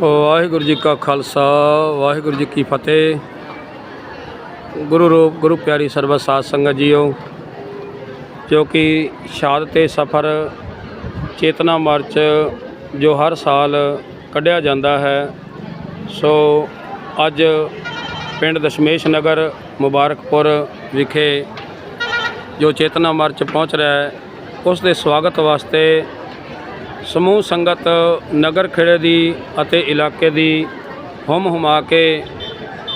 ਵਾਹਿਗੁਰੂ ਜੀ ਕਾ ਖਾਲਸਾ, ਵਾਹਿਗੁਰੂ ਜੀ ਕੀ ਫਤਿਹ। ਗੁਰੂ ਰੂਪ, ਗੁਰੂ ਪਿਆਰੀ ਸਰਬਤ ਸਾਧ ਸੰਗਤ ਜੀਓ, ਜੋ ਕਿ ਸ਼ਹਾਦਤ ਤੇ ਸਫਰ ਚੇਤਨਾ ਮਾਰਚ ਜੋ ਹਰ ਸਾਲ ਕੱਢਿਆ ਜਾਂਦਾ ਹੈ, ਸੋ ਅੱਜ ਪਿੰਡ ਦਸ਼ਮੇਸ਼ ਨਗਰ ਮੁਬਾਰਕਪੁਰ ਵਿਖੇ ਜੋ ਚੇਤਨਾ ਮਾਰਚ ਪਹੁੰਚ ਰਿਹਾ ਹੈ, ਉਸ ਦੇ ਸਵਾਗਤ ਵਾਸਤੇ ਸਮੂਹ ਸੰਗਤ ਨਗਰ ਖੇੜੇ ਦੀ ਅਤੇ ਇਲਾਕੇ ਦੀ ਹੁਮ ਹੁਮਾ ਕੇ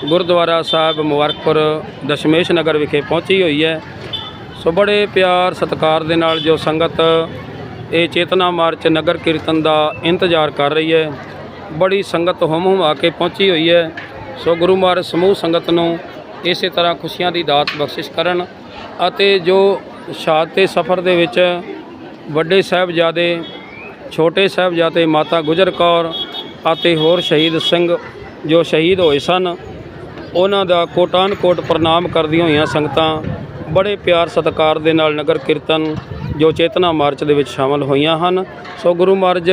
ਗੁਰਦੁਆਰਾ ਸਾਹਿਬ ਮੁਬਾਰਕਪੁਰ ਦਸ਼ਮੇਸ਼ ਨਗਰ ਵਿਖੇ ਪਹੁੰਚੀ ਹੋਈ ਹੈ। ਸੋ ਬੜੇ ਪਿਆਰ ਸਤਿਕਾਰ ਦੇ ਨਾਲ ਜੋ ਸੰਗਤ ਇਹ ਚੇਤਨਾ ਮਾਰਚ ਨਗਰ ਕੀਰਤਨ ਦਾ ਇੰਤਜ਼ਾਰ ਕਰ ਰਹੀ ਹੈ, ਬੜੀ ਸੰਗਤ ਹੁਮ ਹੁਮਾ ਕੇ ਪਹੁੰਚੀ ਹੋਈ ਹੈ। ਸੋ ਗੁਰੂ ਮਹਾਰਾਜ ਸਮੂਹ ਸੰਗਤ ਨੂੰ ਇਸੇ ਤਰ੍ਹਾਂ ਖੁਸ਼ੀਆਂ ਦੀ ਦਾਤ ਬਖਸ਼ਿਸ਼ ਕਰਨ ਅਤੇ ਜੋ ਸ਼ਹਾਦਤ ਸਫ਼ਰ ਦੇ ਵਿੱਚ ਵੱਡੇ ਸਾਹਿਬਜ਼ਾਦੇ ਛੋਟੇ ਸਾਹਿਬਜ਼ਾਦੇ ਮਾਤਾ ਗੁਜਰ ਕੌਰ ਅਤੇ ਹੋਰ ਸ਼ਹੀਦ ਸਿੰਘ ਜੋ ਸ਼ਹੀਦ ਹੋਏ ਸਨ, ਉਹਨਾਂ ਦਾ ਕੋਟਾਨ ਕੋਟ ਪ੍ਰਣਾਮ ਕਰਦੀਆਂ ਹੋਈਆਂ ਸੰਗਤਾਂ ਬੜੇ ਪਿਆਰ ਸਤਿਕਾਰ ਦੇ ਨਾਲ ਨਗਰ ਕੀਰਤਨ ਜੋ ਚੇਤਨਾ ਮਾਰਚ ਦੇ ਵਿੱਚ ਸ਼ਾਮਲ ਹੋਈਆਂ ਹਨ। ਸੋ ਗੁਰੂ ਮਹਾਰਾਜ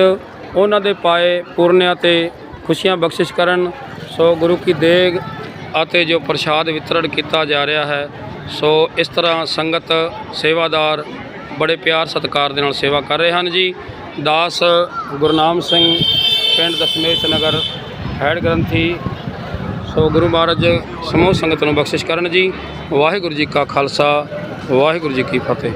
ਉਹਨਾਂ ਦੇ ਪਾਏ ਪੁਰਨਿਆਂ ਤੇ ਖੁਸ਼ੀਆਂ ਬਖਸ਼ਿਸ਼ ਕਰਨ, ਸੋ ਗੁਰੂ ਕੀ ਦੇਗ ਅਤੇ ਜੋ ਪ੍ਰਸ਼ਾਦ ਵਿਤਰਣ ਕੀਤਾ ਜਾ ਰਿਹਾ ਹੈ, ਸੋ ਇਸ ਤਰ੍ਹਾਂ ਸੰਗਤ ਸੇਵਾਦਾਰ ਬੜੇ ਪਿਆਰ ਸਤਿਕਾਰ ਦੇ ਨਾਲ ਸੇਵਾ ਕਰ ਰਹੇ ਹਨ ਜੀ। ਦਾਸ ਗੁਰਨਾਮ ਸਿੰਘ ਪਿੰਡ ਦਸ਼ਮੇਸ਼ ਨਗਰ ਹੈਡ ਗ੍ਰੰਥੀ। ਸੋ ਗੁਰੂ ਮਹਾਰਾਜ ਸਮੂਹ ਸੰਗਤ ਨੂੰ ਬਖਸ਼ਿਸ਼ ਕਰਨ ਜੀ। ਵਾਹਿਗੁਰੂ ਜੀ ਕਾ ਖਾਲਸਾ, ਵਾਹਿਗੁਰੂ ਜੀ ਕੀ ਫਤਿਹ।